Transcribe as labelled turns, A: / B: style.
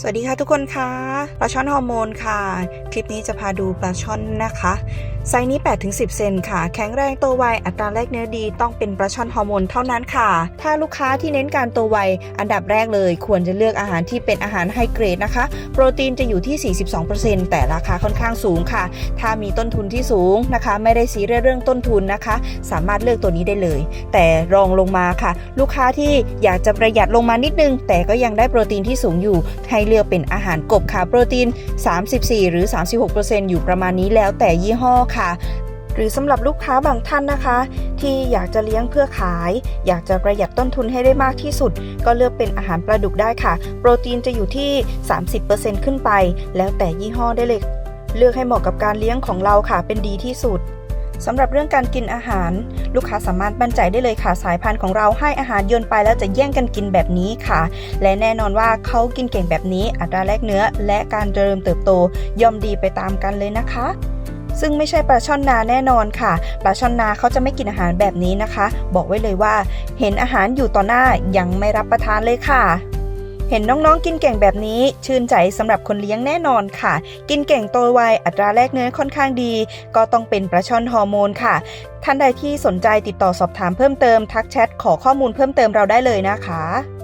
A: สวัสดีค่ะทุกคนค่ะปลาช่อนฮอร์โมนค่ะ คลิปนี้จะพาดูปลาช่อนนะคะ ไซส์นี้ 8-10 เซนค่ะ แข็งแรงโตวไว อัตราแรกเนื้อดีต้องเป็นปลาช่อนฮอร์โมนเท่านั้นค่ะ ถ้าลูกค้าที่เน้นการโตวไว อันดับแรกเลย ควรจะเลือกอาหารที่เป็นอาหารไฮเกรดนะคะ โปรตีนจะอยู่ที่ 42%แต่ราคาค่อนข้างสูงค่ะ ถ้ามีต้นทุนที่สูงนะคะ ไม่ได้ซีเรียสเรื่องต้นทุนนะคะ สามารถเลือกตัวนี้ได้เลย แต่รองลงมาค่ะ ลูกค้าที่อยากจะประหยัดลงมานิดนึง แต่ก็ยังได้โปรตีนที่สูงอยู่ให้เลือกเป็นอาหารกบค่ะโปรตีน 34 หรือ 36%อยู่ประมาณนี้แล้วแต่ยี่ห้อค่ะหรือสำหรับลูกค้าบางท่านนะคะ ที่อยากจะเลี้ยงเพื่อขาย อยากจะประหยัดต้นทุนให้ได้มากที่สุด ก็เลือกเป็นอาหารปลาดุกได้ค่ะ โปรตีนจะอยู่ที่ 30%ขึ้นไป แล้วแต่ยี่ห้อได้เลย เลือกให้เหมาะกับการเลี้ยงของเราค่ะเป็นดีที่สุด สำหรับเรื่องการกินอาหาร ลูกค้าสามารถมั่นใจได้เลยค่ะ สายพันธุ์ของเราให้อาหารโยนไปแล้วจะแย่งกันกินแบบนี้ค่ะ และแน่นอนว่าเขากินเก่งแบบนี้ อัตราแลกเนื้อ และการเจริญเติบโตย่อมดีไปตามกันเลยนะคะซึ่งไม่ใช่ปลาช่อนนาแน่นอนค่ะ ปลาช่อนนาเขาจะไม่กินอาหารแบบนี้นะคะ บอกไว้เลยว่า เห็นอาหารอยู่ต่อหน้ายังไม่รับประทานเลยค่ะ เห็นน้องๆ กินเก่งแบบนี้ ชื่นใจสำหรับคนเลี้ยงแน่นอนค่ะ กินเก่งโตไวอัตราแลกเนื้อค่อนข้างดี ก็ต้องเป็นปลาช่อนฮอร์โมนค่ะ ท่านใดที่สนใจติดต่อสอบถามเพิ่มเติมทักแชทขอข้อมูลเพิ่มเติมเราได้เลยนะคะ